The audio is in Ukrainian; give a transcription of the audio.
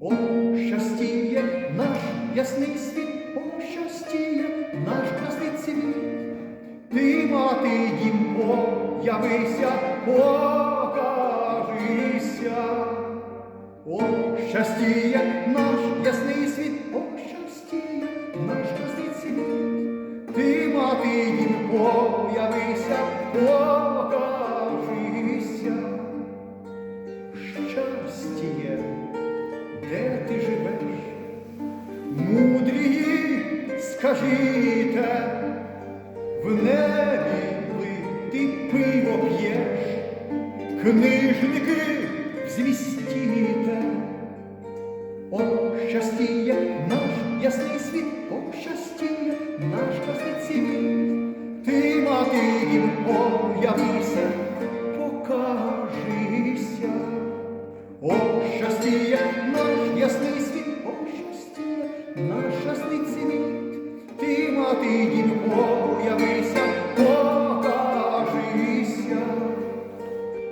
О, щастіє наш ясний світ, о, щастіє наш красний цвіт. Ти, мати, дім, появися, покажися. О, щастіє наш ясний світ, о, щастіє наш красний цвіт. Ти, мати, дім, появися, покажися. Скажіте, в небі ли ти пиво п'єш, книжники звістіте. О, щастіє наш ясний світ, о, щастіє наш красний цвіт. Ти, мати, дім, появися, покажися. О, щастіє наш ясний світ, о, щастіє наш ясний цвіт. Ти, мати, дім,